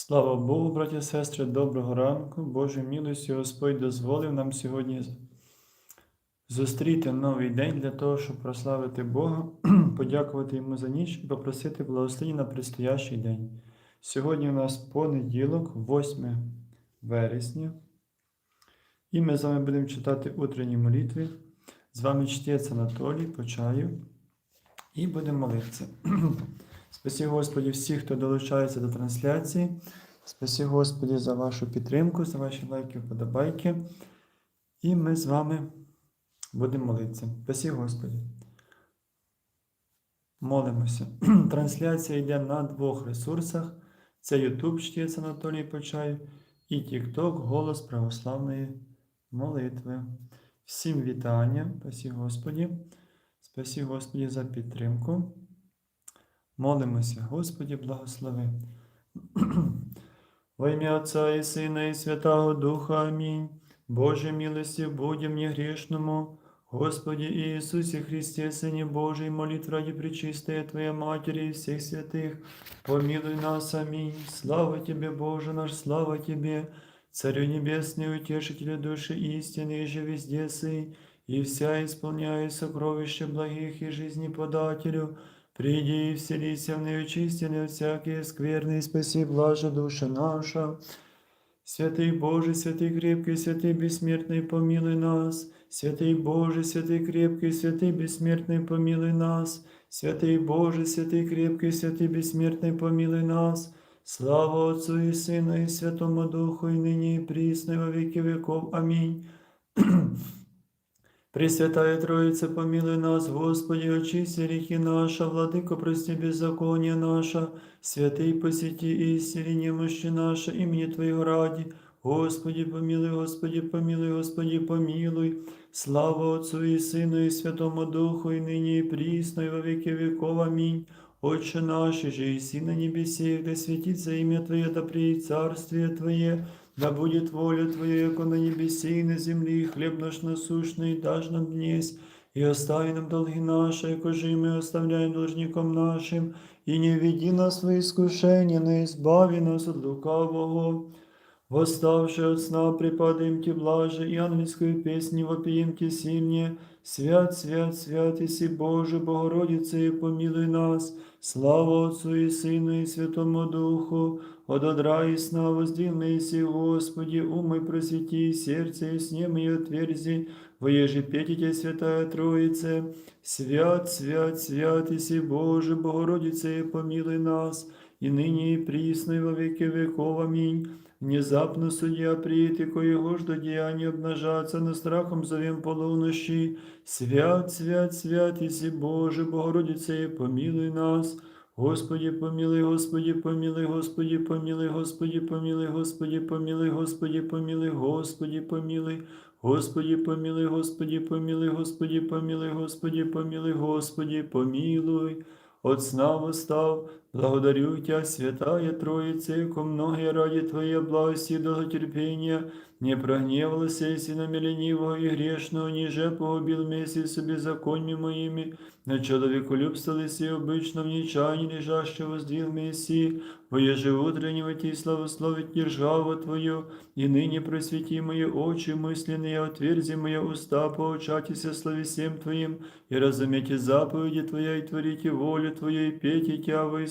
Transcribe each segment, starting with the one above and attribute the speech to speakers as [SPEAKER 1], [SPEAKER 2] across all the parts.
[SPEAKER 1] Слава Богу, браті і сестри, доброго ранку. Божою милостю Господь дозволив нам сьогодні зустріти новий день для того, щоб прославити Бога, подякувати Йому за ніч і попросити благословення на предстоящий день. Сьогодні у нас понеділок, 8 вересня, і ми з вами будемо читати утренні молитви. З вами чтець Анатолій, почаю, і будемо молитися. Спасі Господі всіх, хто долучається до трансляції. Спасі Господі за вашу підтримку, за ваші лайки, вподобайки. І ми з вами будемо молитися. Спасі Господі. Молимося. Трансляція йде на двох ресурсах: це YouTube чтець Анатолій Почай і TikTok Голос Православної молитви. Всім вітання, спасі Господі. Спасі Господі за підтримку. Молимося, Господі, благослови. Во ім'я Отця і Сина, і Святого Духа. Амінь. Боже милості, будем мне грешному. Господи Иисусе Христе, Сыне Божий, молитв ради пречистая Твоя Матери и всех святых, помилуй нас, аминь. Слава Тебе, Боже наш, слава Тебе, Царю Небесный, Утешителю души истины, и же везде сый, и вся исполняя сокровища благих и жизни подателю, Приди и вселися в неочистенные всякие скверные, и спаси блажа душа наша. Святый Боже, святый крепкий, святый бессмертный, помилуй нас. Святый Боже, святый крепкий, святый бессмертный, помилуй нас. Святый Боже, святый крепкий, святый бессмертный, помилуй нас. Слава Отцу и Сыну и Святому Духу, и ныне и присно, и во веки веков. Аминь. Пресвятая Троїця, помилуй нас, Господи, очисти ріхи наша, владико, прости беззаконня наша, святий посіті і ісцілі немощі наша, імені Твоєго раді, Господи, помилуй, Господи, помилуй, Господи, помилуй, слава Отцу і Сину, і Святому Духу, і нині, і прісно, і во віки віков. Амінь. Отче наш, же і на небесі, де святиться ім'я Твоє, да приїдь царствіє Твоє да будет воля Твоя, яко на небесе и на земле, и хлеб наш насущный дашь нам днесь, и остави нам долги наши, яко же и мы оставляем должникам нашим, и не веди нас в искушение, но избави нас от лукавого. Восставши от сна, припадаем Тебе блаже, и ангельскую песню вопием Тебе сильнее. Свят, свят, свят, ісі Боже, Богородице, помилуй нас, слава Отцу і Сину, і Святому Духу, Ододра і сна воздимися, Господи, умой просвіті, серце і сні мої отверзи, воєжи п'ятітя Святая Троїце, свят, свят, свят, ісі Боже, Богородице, помилуй нас, і нині, і прісно, і во віки віков. Амінь. Внезапно судья приит, кое его жду деяния обнажаться, но страхом зовем полунощи. Свят, свят, свят, иси Боже, Богородице, помілуй нас. Господі, помилуй, Господі, помилуй, Господі, помилуй, Господі, помилуй, Господі, помилуй, Господі, помилуй, Господі помилуй. Господі, помилуй, Господі, помилуй, Господі, помилуй, Господі, помилуй, Господі, помілуй, От сна восстав, благодарю Тебя, Святая Троица, яко многие ради Твоей благости и долготерпения, не прогневался, если на ленивого и грешного, ниже погубил вместе с беззаконьями моими, на человеколюбство лиси обычно в нечаянии лежащего сдвиг Мессии, воеже утреннего Ти славословить державу Твою, и ныне просвети мои очи мысленные, отверзи мои уста, поучатися словесем Твоим, и разумейте заповеди Твоя, и творите волю Твою, и пейте Тя во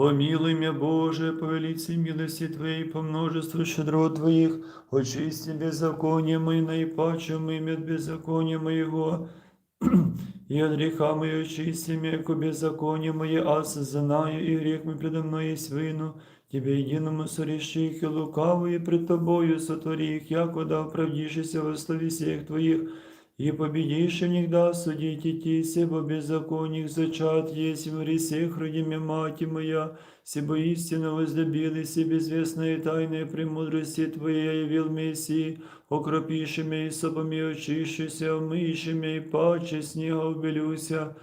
[SPEAKER 1] Помилуй меня, Боже, по велице милости Твоей, по множеству щедрот Твоих, очисти беззаконие мои, наипаче моим от беззакония моего, и от греха моего очисти меня, ко беззаконие мое, аз знаю, и грех мой предо мной есть вину, Тебе единому сореши их, и лукавые пред Тобою сотвори их, яко да оправдишься во слове всех Твоих, и победивший всегда судить идти, себо беззаконник зачат есть в гресех родиме мати моя, себо истинно возлюбили себе безвестные тайны премудрости Твоей явил Мессии, окропившими и собами очищуся, омыйшими и паче снега убелюся,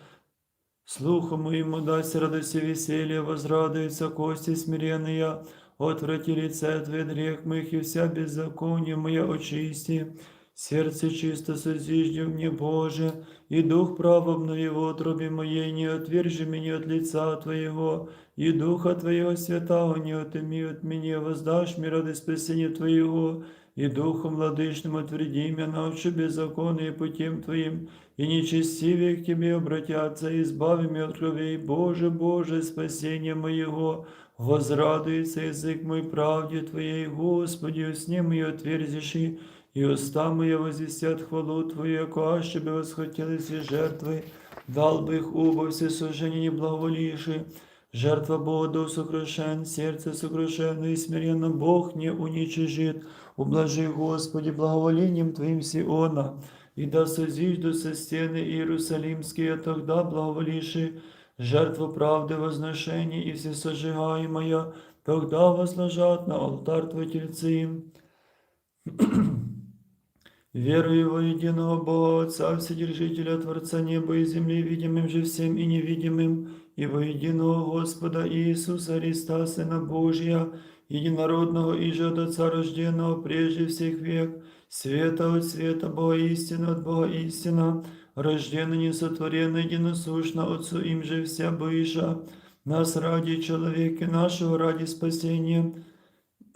[SPEAKER 1] Слуху моему дасть радость и веселье, возрадуются кости смиренные, отврати лице Твое грех моих и вся беззаконие моя очисти. Сердце чисто созижди мне, Боже, и дух прав обнови в утробе моей, не отвержи меня от лица Твоего, и Духа Твоего святого не отыми от меня, воздашь мне ради спасения Твоего, и Духом владычным отверди меня, научи беззаконие путем Твоим, и нечестивые к Тебе обратятся, и избави меня от кровей, Боже, Боже, спасение моего, возрадуется язык мой правде Твоей, Господи, усне мои отверзиши, и уста мои возвестят хвалу Твою, яко аще бы восхотелись и жертвы, дал бы их убо все сужения не благоволивши, Жертва Бога до сокрушен, сердце сокрушенно и смиренно Бог не уничижит. Ублажи, Господи, благоволением Твоим Сиона, и да созиждутся стены Иерусалимские, тогда благоволивши жертву правды возношения и всесожигаемая, тогда возложат на алтарь Твой тельцы им. Верую во единого Бога Отца, Вседержителя, Творца неба и земли, видимым же всем и невидимым, и во единого Господа Иисуса Христа, Сына Божия, единородного и же от Отца рожденного прежде всех век, света от света, Бога истина от Бога истина, рожденный, несотворенный, единосущно Отцу им же вся быша, нас ради человека нашего, ради спасения,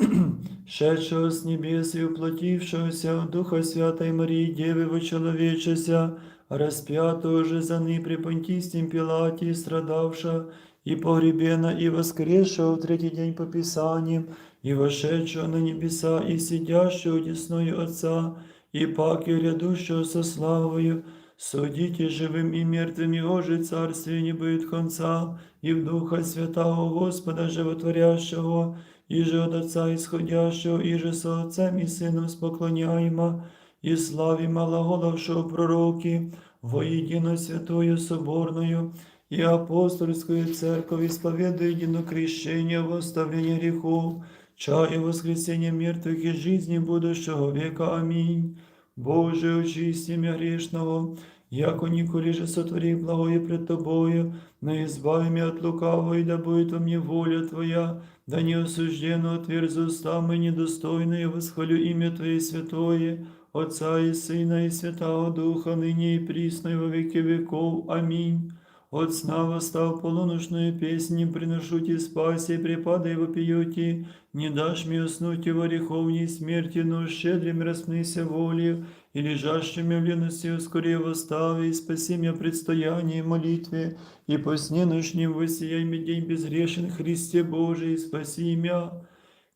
[SPEAKER 1] шедшего с небес и уплотившегося в Духа Святой Марии Девы вочеловечеся, распятого же за ны при Понтистем Пилате, страдавша, и погребена, и воскресшего в третий день по Писаниям, и вошедшего на небеса, и сидящего десною Отца, и паки рядущего со славою, судите живым и мертвым, его же царствие не будет конца, и в Духа Святого Господа Животворящего, и же от Отца исходящего, и же со Отцем и Сыном споклоняемо, и славимо глаголовшего пророки, воедино святою соборною, и апостольскую церковь исповедуя едино крещение в оставление грехов, чая воскресения мертвых и жизни будущего века. Аминь. Боже, очисти меня грешного, яко николи же сотвори благое пред Тобою, но избави меня от лукавого, и да будет во мне воля Твоя, да не осужденно отверз уста мои недостойные, восхвалю имя Твое святое, Отца и Сына и Святого Духа, ныне и присно и во веки веков. Аминь. От сна восстав полуношную песню, приношу ти спаси, припадай вопиюти, не дашь мне уснуть и в ореховней смерти, но щедрым распнися волею, и лежащими в лености ускорее восстави, и спаси меня предстоянии молитве, и по сне ночним воссияй мне день безгрешен, Христе Божий, спаси меня.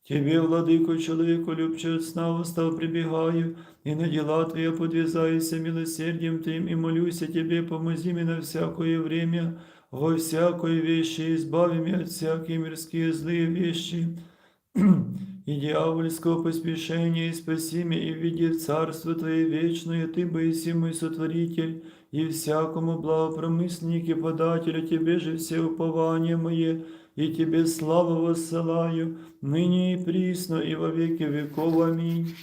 [SPEAKER 1] Тебе, владыко, человеку любче от сна восстав прибегаю, и на дела Твои подвязаюся милосердием Твоим, и молюся Тебе, помози мне на всякое время, во всякой вещи, избави меня от всякие мирские злые вещи, и дьявольского поспешения, и спаси меня, и введи в Царство Твое вечное, Ты, Боиси мой Сотворитель, и всякому благопромысленнике подателю Тебе же все упования мои, и Тебе славу воссылаю, ныне и присно, и во веки веков. Аминь.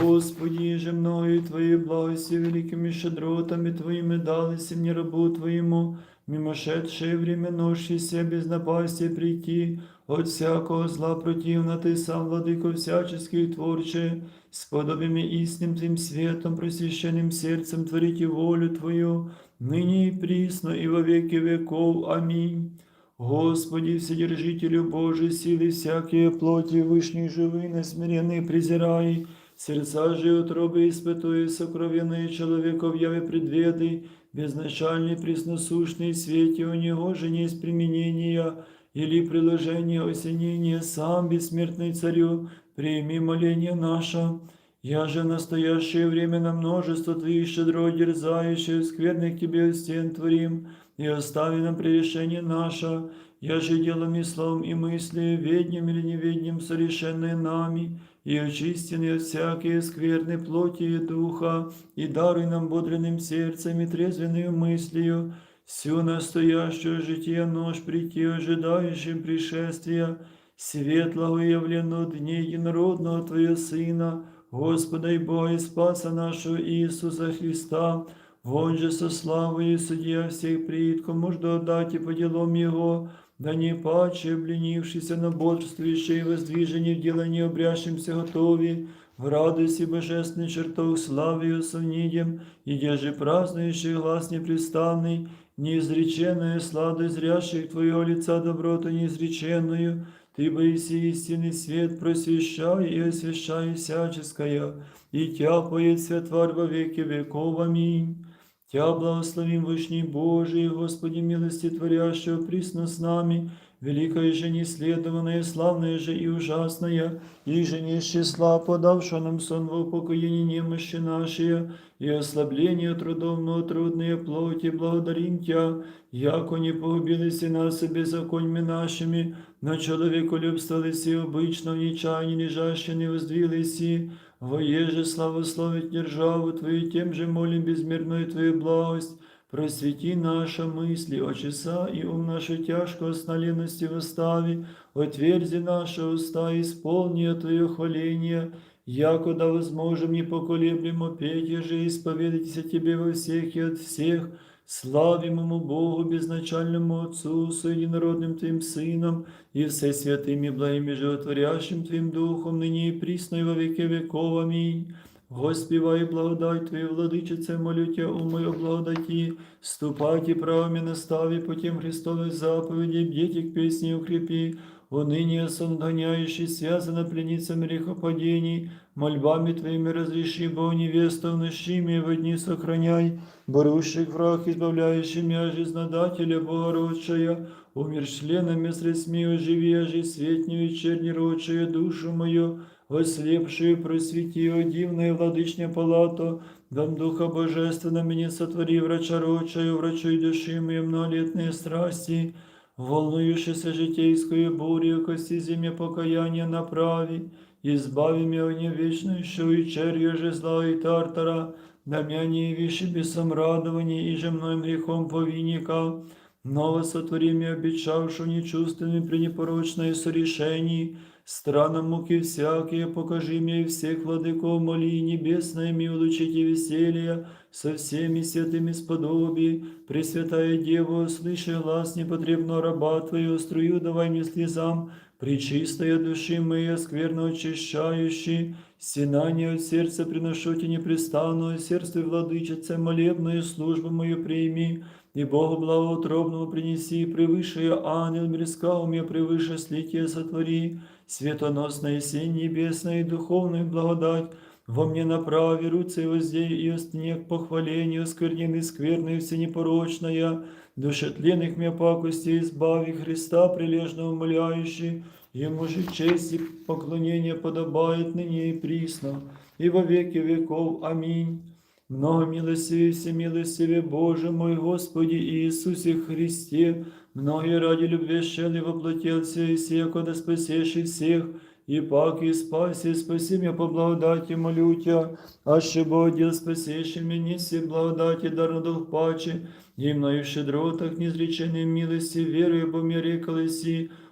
[SPEAKER 1] Господи, же мною Твоей благости великими щедротами Твоими далися мне рабу Твоему, мимошедшее время ношися без напасти прийти, от всякого зла противно Ты сам, владыко всяческий творче, с подобиями истинным Твоим светом, просвященным сердцем творите волю Твою, ныне и присно, и во веки веков. Аминь. Господи, Вседержителю Божий, силы всякие плоти, вышней живы, несмиренные презирай, сердца же утробы испытуя сокровенные человеков яве предведы, безначальный пресносущный свете у него же не есть применения или приложения осенения, сам бессмертный царю, прими моление наше. Я же в настоящее время на множество Твоих щедро дерзающих, скверных Тебе стен творим, и остави нам прегрешение наше, я же делом и словом и мыслью, веднем или неведнем совершенное нами, и очистены от всякие скверной плоти и духа, и даруй нам бодренным сердцем и трезвенную мыслью, всю настоящую житие нож прийти ожидающим пришествия, светлого явлено дней единородного Твоего Сына, Господа и Бога и Спаса нашего Иисуса Христа, Вон же со славою судья всех предков, можно отдать и по делам Его, да не паче, обленившийся на бодрствующее и воздвижение в делании обрящимся готови, в радости божественный чертог славою совнидем, и же празднующий глаз непрестанный, неизреченную сладость зрящих Твоего лица доброту неизреченную, Ты, Боиси, истинный свет, просвещай и освящай всяческое, и Тя поет святварь во веки веков. Аминь. Тя благословим Вышний Божий, Господи милости творящего присно с нами, великая же неследованная, славная же и ужасная, и же не из числа, подавшего нам сон во упокоение немощи нашей, и ослабление трудов, но трудные плоти, благодарим Тя, яко не погубились и нас и беззаконьми нашими, на человеколюбство лиси обычно в нечаянии лежаще не воздвились, воеже славословить державу Твою, тем же молим безмерную Твою благость, Просвети наша мысли, очеса и ум нашу тяжкого сналенности восстави, отверзи наши уста, исполни Твое хваление, якуда возможем непоколеблемо петь и же исповедайтесь Тебе во всех и от всех, славимому Богу, безначальному Отцу, со единородным Твоим Сыном, и все святым и благим и животворящим Твоим Духом, ныне и присно и во веки веков. Аминь. Господи, благодать Твою, владычице, молю Тя, у мою благодаті, ступайте правами настави путем Христовых заповедей, бдите к песне укрепи, уныние сонгоняющий, связано пленницам грехопадений, мольбами Твоими разреши, Бог невесту в нощими в дни сохраняй, борущих враг, избавляющий мя жизнодателя Богородшая, умер членами средстми оживи, ожи светню вечерней рочая душу мою, ослепшую просвети, о дивная владычня палато, дам Духа Божественного мне сотвори, врача рочаю, врачуй души моей многолетные страсти, волнующейся житейскую бурю, кости земе покаяния направи, избави меня огня вечную, черью же зла и тартара, да меня не виши бесом радования и же мной грехом повинника, Ново сотвори мне обещавшу нечувственными при непорочное сорешении, странам муки всякие, покажи мне всех владыков моли небесное, ми улучите веселье, со всеми святыми сподоби, Пресвятая Дева, слыши глаз непотребно раба Твою, струю давай мне слезам, Пречистая души моей, скверно очищающий, Синание от сердца приношу тебе непрестанную, сердце владычице, молебную службу мою прими, и Богу благоутробному принеси, превыше ангел мирского мне превыше слитие сотвори, светоносная сень небесная и духовную благодать, во мне направи руцы и воздей и остне к похвалению, сквернины скверной всенепорочная, душетленных мне пакости избави Христа прилежно умоляющий, Ему же честь и поклонение подобает ныне и присно, и во веки веков. Аминь. Много милостивее, всемилостивее Боже мой Господи Иисусе Христе, многие ради любви щели воплотился и сия, когда спасешь всех, и пак и спаси, спаси меня по благодати молю Тя, а ще Бог спасеши мені все благодати дарно дух паче, и мною в щедротах неизреченной милости, верою по мире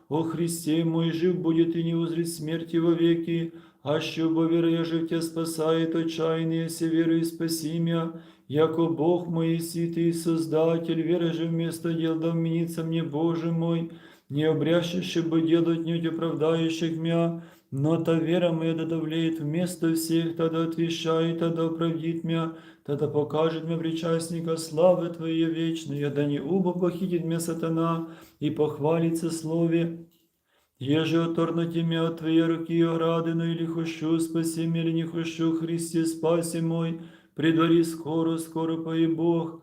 [SPEAKER 1] о Христе мой жив будет и не узрит смерти вовеки, а що бо віра життя спасает отчаянные, все верою спаси мя, яко Бог мой святый и Создатель, вера же вместо дел да вменится мне, Боже мой, не обрящище бы делать нють оправдающих мя, но та вера моя да давлеет вместо всех, тогда отвещает, тогда оправдит мя, тогда покажет мне причастника славы Твоей вечной, да не убо похитит меня сатана и похвалится слове, Еже оторнуті мя от Твоей руки оградину, или хощу, спаси или не хущу, Христе, спаси мой, при дворі скоро, скоро пої Бог.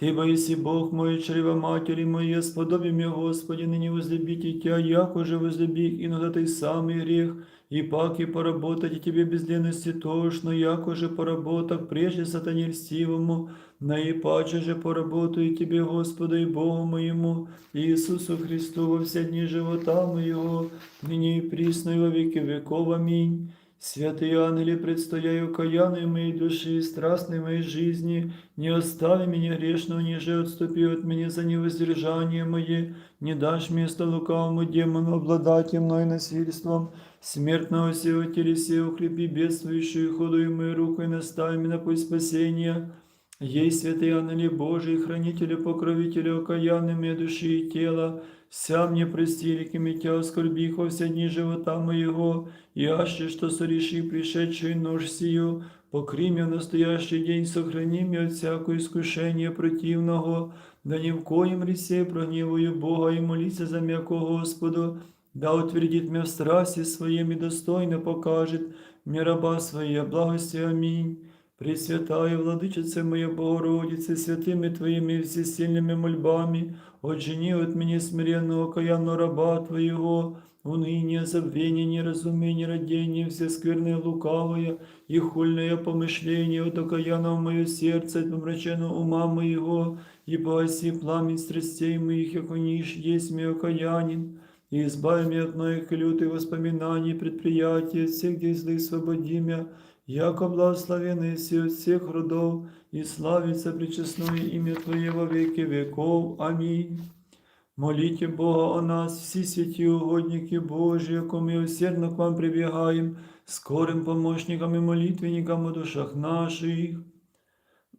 [SPEAKER 1] Ты боиси Бог мой, чрева матери моей, сподоби мне, Господи, ныне возлюбите Тебя, як уже возлюби их, иногда Ты самый грех, и паки поработать и Тебе без ленности тошно, як уже поработав, прежде сатане льстивому, наипаче же поработаю Тебе, Господу и Богу моему, Иисусу Христу во все дни живота моего, ныне и присно и во веки веков. Аминь. Святые ангели, предстояю каянной моей души и страстной моей жизни, не остави меня грешного, ниже отступи от меня за невоздержание мое, не дашь место лукавому демону обладать мной насильством, смертного сего телесе укрепи бедствующую ходуемую рукой, настави меня на путь спасения. Ей, святые ангели Божии, хранители, покровители, окаянные моей души и тела, вся мне прости, реки митя, оскорбих во все дни живота моего, и аще, что сореши пришедшую нож сию, покри меня в настоящий день, сохрани меня от всякого искушения противного, да ни в коем ресе прогневаю Бога и молиться за мяко Господу, да утвердит меня в страсти своим и достойно покажет мне раба своей благости. Аминь. Пресвятая Владычице моя Богородице, святыми Твоими всесильными мольбами, отжени от меня смиренного каянного раба Твоего, уныние, забвение, неразумение, родение, все скверные лукавые и хульное помышление от окаянного мое сердце, от помраченного ума моего, и погаси пламень страстей моих, яко ниш есть мой окаянин, и избави меня от моих лютых воспоминаний, предприятий, от всех дел злых свободи меня, яко благословенный си всех родов, и славится причестное имя Твое во веки веков. Аминь. Молите Бога о нас, всі святі угодники Божі, яко ми усердно к вам прибігаємо, скорим помощникам і молитвенникам у душах наших.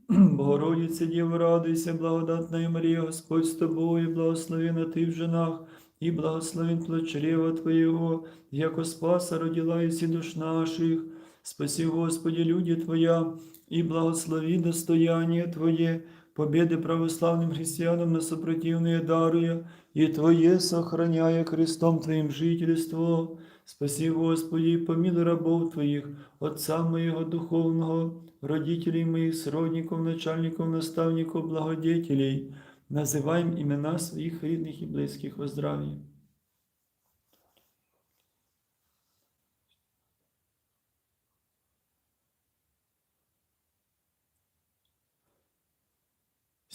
[SPEAKER 1] Богородице, Діво, радуйся, благодатна Марія, Господь з тобою, благословена ти в женах, і благословен плод Твоєго, яко спаса родила ісі душ наших. Спаси, Господи, люди Твоя, и благослови достояние Твое, победы православным христианам на сопротивные даруя, и Твое сохраняя крестом Твоим жительство. Спаси, Господи, помилуй рабов Твоих, отца моего духовного, родителей моих, сродников, начальников, наставников, благодетелей, называем имена своих родных и близких во здравии.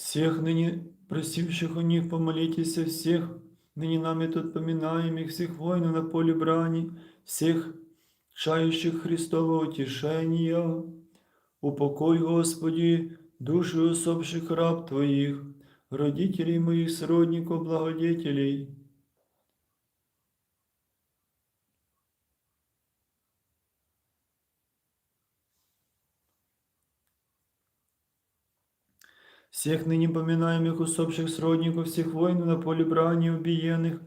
[SPEAKER 1] Всех ныне просивших у них помолитесь, всех ныне нами тут поминаемых, всех воинов на поле брани, всех чающих Христова утешения. Упокой, Господи, души усопших раб Твоих, родителей моих, сродников, благодетелей. всех ныне поминаемых усопших сродников, всех воинов на поле брани убиенных,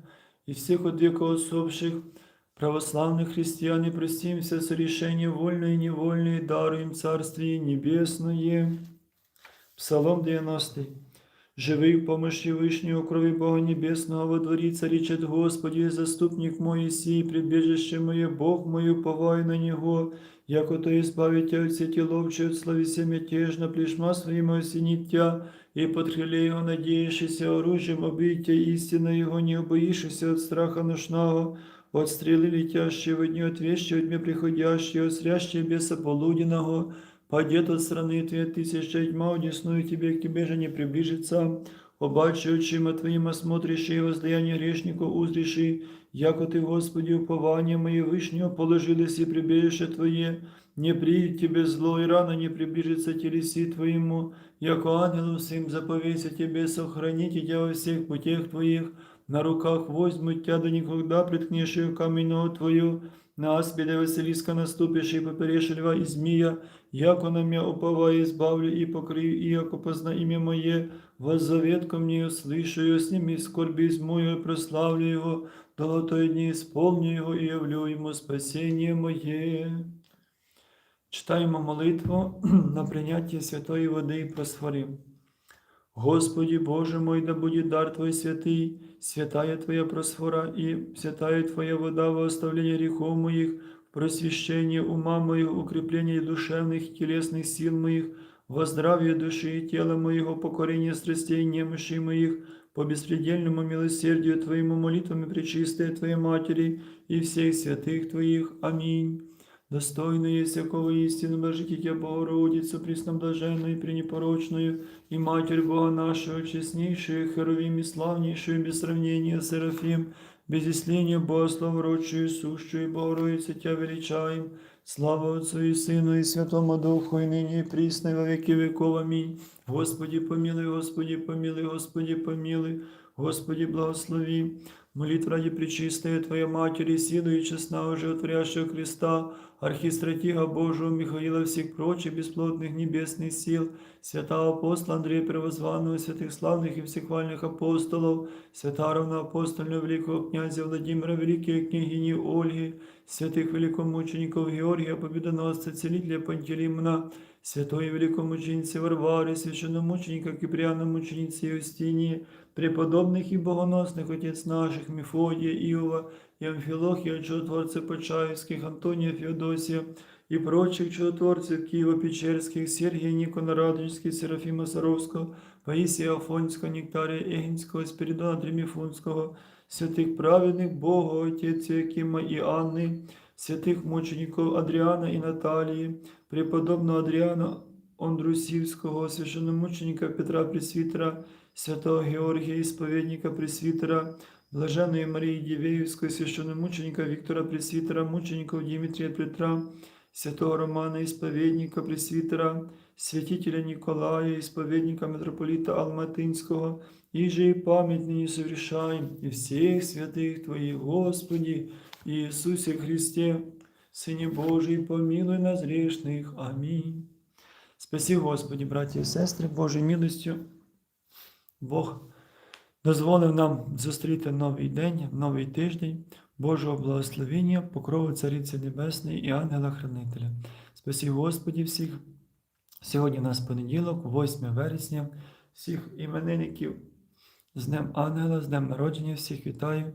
[SPEAKER 1] и всех от века усопших, православных христиан, и простим все сорешения вольные и невольные, даруем Царствие Небесное. Псалом 90. Живий в помощи Вышнего крови Бога Небесного во дворі царичет Господи, заступник мой сей, прибежище мое, Бог мой, уповай на Него, яко то избавить от сети ловче, от словеся мятежно, плешма своим осенит тя, и под крыле Его надеющийся оружием обитя истина Его, не убоишься от страха ношного, от стрелы летящей в дни, от вещи от дня приходящей, от срящей беса полуденного, Падет от страны Твоей тысяча тьма, удесную Тебе, к Тебе же не приближится. Побачи очима Твоим, осмотришь и воздаяние грешнику узриши, яко Ты, Господи, упование мое вышнего положилось и прибежище Твое, не приедет Тебе зло, и рано не приближится телеси Твоему, яко ангелу всем заповеся Тебе, сохраните Тебя во всех путях Твоих, на руках возьмут Тебя, да никогда приткнешь ее каменную Твою, на аспиде Василиска наступишь и поперешь льва и змея, яко на меня уповая избавлю и покрию, и яко позна имя мое, воззовет ко мне, услышу ее, сними скорби из мою, и прославлю его, до той дни исполню его и явлю ему спасение мое. Читаємо молитву на прийняття святої води і просфори. Господи Боже мой, да будет дар Твой святый, святая Твоя просфора и святая Твоя вода во оставление грехов моих, просвещение ума моих, укрепление душевных и телесных сил моих, во здравие души и тела моего, покорение страстей и немощи моих, по беспредельному милосердию Твоему молитвами Пречистая Твоей Матери и всех святых Твоих. Аминь. Достойно есть всякого истину блажите Тебя, Богородицу, пресноблаженную и пренепорочную, и Матерь Бога нашего, честнейшую, Херовим и славнейшую, без сравнения, Серафим, без исления Богослов, рочую, сущую, Богородице Тебя величаєм, Слава Отцу і Сину, і Святому Духу, і нині і прісне, і во віки віков. Амінь. Господі помилуй, Господі помилуй, Господі помилуй, Господі благослови. Молитва ради Пречистая Твоя Матери, силу и честного животворящего Христа, архистратига Божьего Михаила, всех прочих бесплотных небесных сил, святого апостола Андрея Первозванного, святых славных и всехвальных апостолов, святого равноапостольного великого князя Владимира, великой княгини Ольги, святых великомучеников Георгия, победоносца, целителя Пантелеймона, святой и великомученицы Варвары, священномученика Киприана, мученицы Евстинии, преподобных и богоносных отец наших Мефодия, Иова, и Амфилохия, чудотворцев Почаевских, Антония Феодосия и прочих чудотворцев Киево-Печерских, Сергия Никона Радонежских, Серафима Саровского, Паисия Афонського, Нектария Егинського, Спиридона Триміфунського, святих праведних Бога, Отець Якима і Анни, святих мучеників Адріана і Наталії, преподобного Адріана Ондрусівського, священномученика Петра Пресвітера, святого Георгія, ісповідника Пресвітера, Блаженної Марії Дівеївської, священномученика Віктора Пресвітера, мучеників Дмитрія Петра, святого Романа, ісповідника Пресвітера, святителя Ніколая, ісповідника митрополита Алматинського, і же і пам'ять нині совершаем, і всіх святих Твоїх, Господі, Ісусі Христе, Сині Божий, помилуй нас грешних. Амінь. Спасі Господі, браті і сестри, Божою милостю. Бог дозволив нам зустріти новий день, новий тиждень, Божого благословення, покрову Цариці Небесної і ангела-хранителя. Спасі Господі всіх. Сьогодні у нас понеділок, 8 вересня, всіх іменинників з Днем Ангела, з Днем народження, всіх вітаю.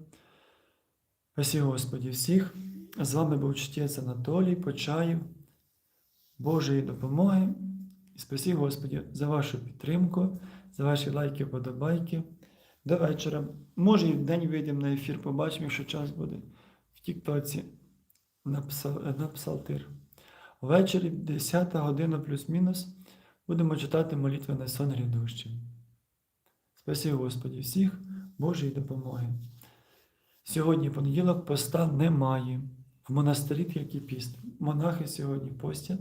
[SPEAKER 1] Спасі Господі всіх. З вами був чтець Анатолій Почаєв, Божої допомоги. І спасі Господі за вашу підтримку, за ваші лайки, подобайки. До вечора. Може, і в день вийдемо на ефір, побачимо, якщо час буде в Тіктоці на, пса- на псалтир. Ввечері, 10 година плюс-мінус, будемо читати молитви на сон грядущий. Спасі Господі всіх, Божої допомоги. Сьогодні понеділок поста немає. В монастирі тільки піст. Монахи сьогодні постять,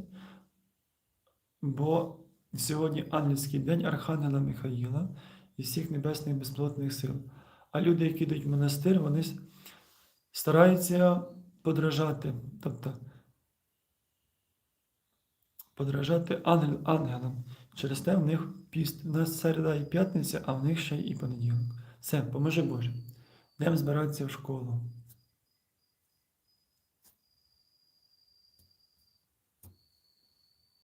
[SPEAKER 1] бо сьогодні ангельський день Архангела Михаїла і всіх небесних безплотних сил. А люди, які йдуть в монастир, вони стараються подражати, тобто подражати ангел, ангелам. Через те в них піст. У нас середа і п'ятниця, а в них ще і понеділок. Все, поможи Боже. Йдемо збиратися в школу.